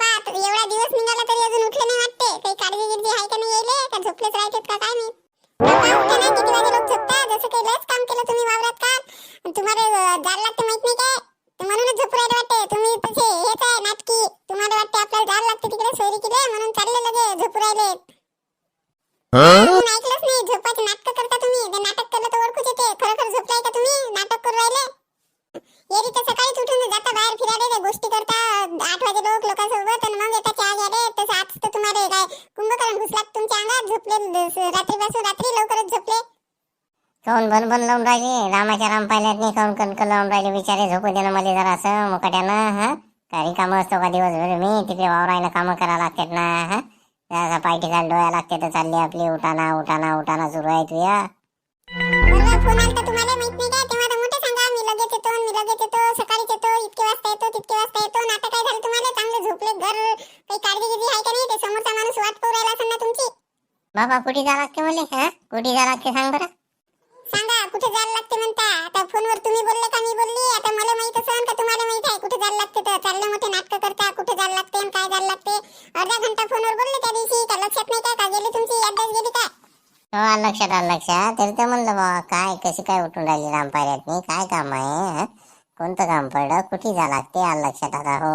बापा एवढा दिवस निघाला तरी अजून उठले नाही वाटते. काही काळजी गिळजी आहे का नाही यायले? का झोपलेच राहतात का काय मी बापा उठे नाही किती वाजे लोक झोपता जसं काही काम केलं तुम्ही वावरात का? तुम्हाला जायला लागते माहीत नाही काय? म्हणूनच झोपू राहिले वाटते. तुम्ही तसे हेच आहे नाटकी. तुम्हाला वाटते आपल्याला जायला लागते तिकडे सोयरी किले म्हणून चालले लगे झोपू राहिले. म्हणून रात्रीपासून रात्री लवकरच झोपले. काऊन बन बन लावून राहिले? रामाच्या राम पाहिल्यात नाही काऊन कणक लावून राहिले? बिचारे झोपू दे ना मला जरा असं मुकाट्यानं हा? काही कामं असतो का दिवसभर? मी तिकडे वावरायला कामं करा लागतात ना हा? जरा पाय टिकायला डोळ्या लागते तर चालली आपली. उठाना उठाना उठाना सुरू आहे तुया. बरोबर फोन आलता बाबा कुठे जा लागते मला हा? कुठे जा लागते सांग बरं. सांगा कुठे जायला लागते म्हणता? आता फोनवर तुम्ही बोलले का मी बोलली? आता मला माहीत असेल का तुम्हाला माहीत आहे कुठे जायला लागते तर. चालले मोठे नाटक करता कुठे जायला लागते आणि काय जायला लागते? अर्धा घंटा फोनवर बोलले त्या दिवशी का लक्षात नाही काय का गेली तुमची? ऍड्रेस गेली काय हो लक्षात आलं लक्षात. तरी तर म्हणलं बाबा काय कशी काय उठून राहिली राम पाहिल्यात काय काम आहे हा? कोणतं काम पडलं? कुठे जा लागते? आलं लक्षात आता हो.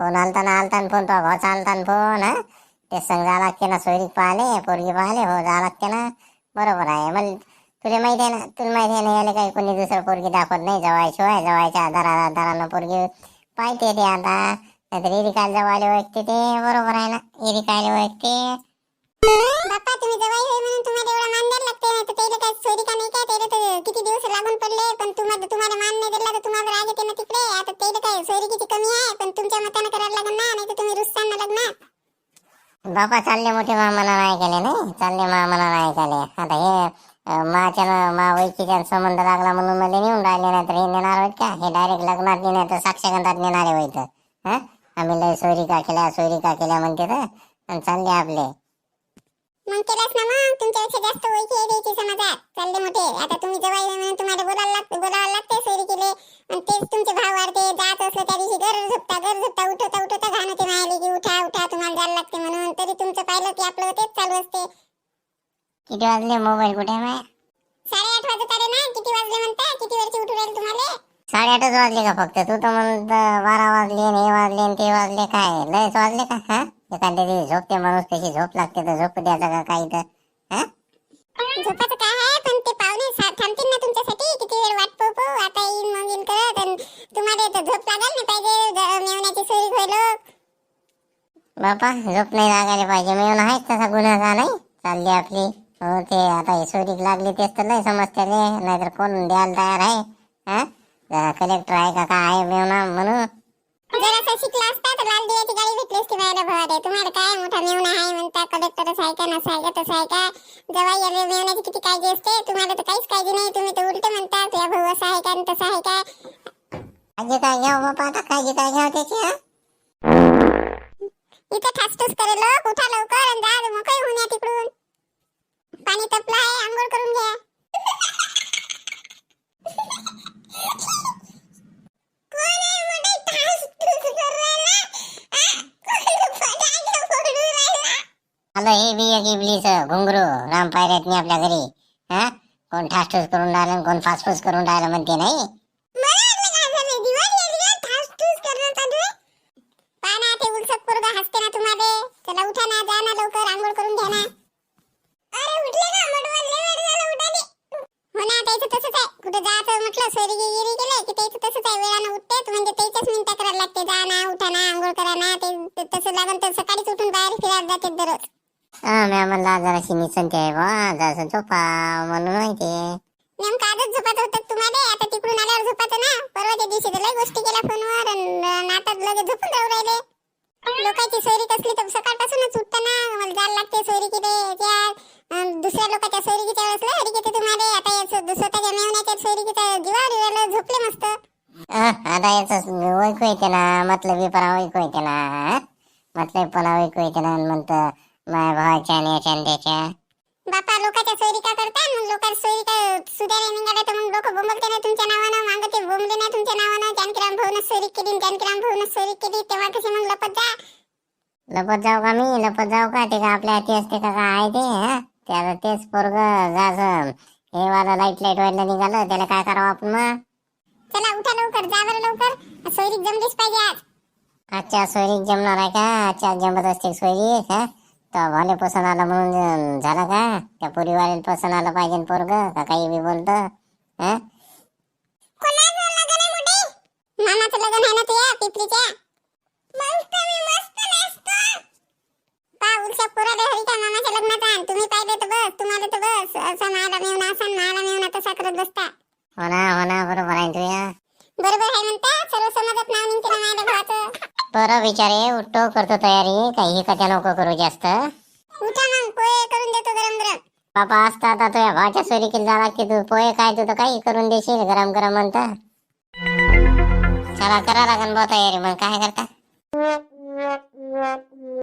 फोन आलता ना आलता ना फोन तो भाचा आलता ना फोन हा? ते संग जा लागते ना सोयरीक पाहिले पोरगी पाहिले हो जा लागते ना बरोबर आहे. मग तुला माहिती आहे ना तुला माहिती आहे ना याला काही कोणी दुसरं पोरगी दाखवत नाही जवायशिवाय जवायच्या आधारा आधारानं पोरगी पाहिजे ते आता. नाहीतर इरी काय जवायला ओळखते ते बरोबर आहे ना इरी ओळखते. बाप्पा तुम्ही जवाई होय म्हणून तुम्हाला बापा चालले मोठे मामाला नाही केले नाही? चालले मामाला नाही केले आता हे माझ्या माच्या मा वैकीच्या संबंध लागला म्हणून मला नेऊन राहिले नाही तर हे नेणार होत का? हे डायरेक्ट लग्नात नाही तर साक्षगंधात नेणारे होईत. हा? आम्ही लय सोयरी का केल्या सोयरी का केल्या म्हणते तर. आणि चालले आपले. मग केलास ना मग? तुमच्यापेक्षा जास्त ओळखी आहे द्यायची समाजात. चालले मोठे. आता तुम्ही म्हणून तुम्हाला बोलायला लागते बोलावं लागते सोयरी केले. आणि तेच तुमचे भाव वाढते. जात असलं त्या दिवशी घर झोपता घर झोपता उठवता उठवता घाण होते मायाली की पाहिलं की आपलं तेच चालू असते. किती वाजले मोबाईल कुठे आहे माया साडेआठ वाजत आले ना किती वाजले म्हणता किती वेळची उठू राहील तुम्हाला? साडेआठच वाजले का फक्त? तू तर म्हणत बारा वाजले हे वाजले ते वाजले. काय लयच वाजले का? हा? एखाद्या दिवशी झोपते माणूस कशी झोप लागते तर झोप द्यायचं का काही तर? हा? झोपाचं काय आहे? पण ते पाहुणे सा- थांबतील ना तुमच्यासाठी? किती वेळ वाट पाहू पाहू आता येईन मग येईन करत. तुम्हाला तर झोप लागल नाही पाहिजे ज- मेवण्याची होईल. बापा झोप नाही लागायला पाहिजे. मिळून आहेच तसा गुन्हा नाही चालली आपली. हो ते आता हे सोयरीक लागली तेच तर लय समजते नाहीतर कोण द्यायला तयार आहे? हा? कलेक्टर आहे का काय आहे मिळून म्हणून जरासा शिकला असता तर लाल दिव्याची गाडी भेटली असती बाहेर भवात आहे. तुम्हाला काय मोठा आहे म्हणता? कलेक्टरच आहे का? नसा आहे का? तसं आहे का? जवाई याला मेवण्याची किती काळजी असते? तुम्हाला तर काहीच काळजी नाही. तुम्ही तर उलट म्हणता भाऊ असा आहे का? आणि तसा आहे का? काळजी काय घ्यावं बापा आता काळजी काय घ्यावं त्याची हा. इथे ठासठूस करेल हो. उठा लवकर आणि जा मोकळी होऊन या तिकडून? पाणी तपलं आहे आंघोळ करून घ्या हॅलो हे बी एक इबलीच घुंगरू राम पायऱ्यात आपल्या घरी. हा? कोण ठासठूस करून राहिलं कोण फासफूस करून राहिलं म्हणते नाही मला वाटलं काय झालंय? दिवाळी आली का? ठासठूस करणं चालू आहे? पहा ना, ते उलसक पोरगं हसते ना तुम्हाला. चला उठा ना, जा ना लवकर, आंघोळ करून घ्या ना. अरे उठले का? मडवं लय वेळ झाला उठाले. हो ना, तसंच आहे. कुठं जायचं म्हटलं, सोयरी गिरी केलं की तसंच आहे. वेळानं म्हणजे त्याच्याच मिनिटं करायला लागते. जा ना, उठा ना, आंघोळ करा ना. ते तसं लागन तर सकाळीच उठून बाहेर फिरायला जाते दररोज. हा मी म्हणलं जराशी निसंती आहे बा जरासं झोपा म्हणून माहितीये नेमकं आजच झोपात होतं तुम्हाला आता तिकडून आल्यावर झोपाचं ना परवाच्या दिवशी तर लय गोष्टी केल्या फोनवर अन आता लगेच झोपून जाऊ राहिले लोकांची सोयरी कसली तर सकाळपासूनच उठतं ना मला जायला लागते सोयरी किती त्या दुसऱ्या लोकांच्या सोयरीकीच्या वेळेस लय हरी तुम्हाला. आता याचं स्वतःच्या मेवण्याच्या सोयरीकीच्या जीवावर येऊन झोपले मस्त. आता याच ओळखू येते ना मतलब परा ओळखू येते ना मतलब पण ओळखू येते ना म्हणत माझ्या भावाच्या आणि याच्या त्याच्या. बापा लोकांच्या सोयरी का करता मग लोकांच्या सोयरी काय सुधारे निघाले तर मग लोक बोंबलते ना तुमच्या नावानं मागं ते बोंबले नाही तुमच्या नावानं. जानकीराम भाऊन सोयरी केली जानकीराम भाऊन सोयरी केली तेव्हा कसे मग लपत जा. लपत जाऊ का मी? लपत जाऊ का? ते का आपल्या हाती असते का आहे ते हा? त्याला तेच पोरग जास हे वाला लाइट लाइट व्हायला निघालं. त्याला काय करावं आपण मग? चला उठा लवकर. जा बरं लवकर. सोयरीक जमलीच पाहिजे आज. आजच्या सोयरीक जमणार आहे का? आजच्या जमत असते सोयरीक हा? तर भले पसंत आलं म्हणून झालं का? त्या पोरीवाले पसंत आलं पाहिजे पोरग का काही बी बोलत हा? मामाचं लग्न आहे ना तुझ्या? पिपरीच्या मी मस्त नाचतो पा उलच्या पोराला हरी का मामाच्या लग्नाचा आणि. तुम्ही पाहिले तर बस तुम्हाला तर बस. असं मायला मिळून असं मायला मिळून तसा करत बसता. हो ना हो ना बरोबर आहे तुया बरोबर आहे म्हणता सर्व समाजात नाव निघते ना मायला भावाचं. बरं बिचारे उठतो करतो तयारी. काही कथा नको करू जास्त. उठा मग पोहे करून देतो गरम गरम. बाबा असता आता तुझ्या भावाच्या सोयरी केली जा लागते तू पोहे काय तू तर काही करून देशील गरम गरम म्हणता. चला करा लागन बा तयारी. मग काय करता?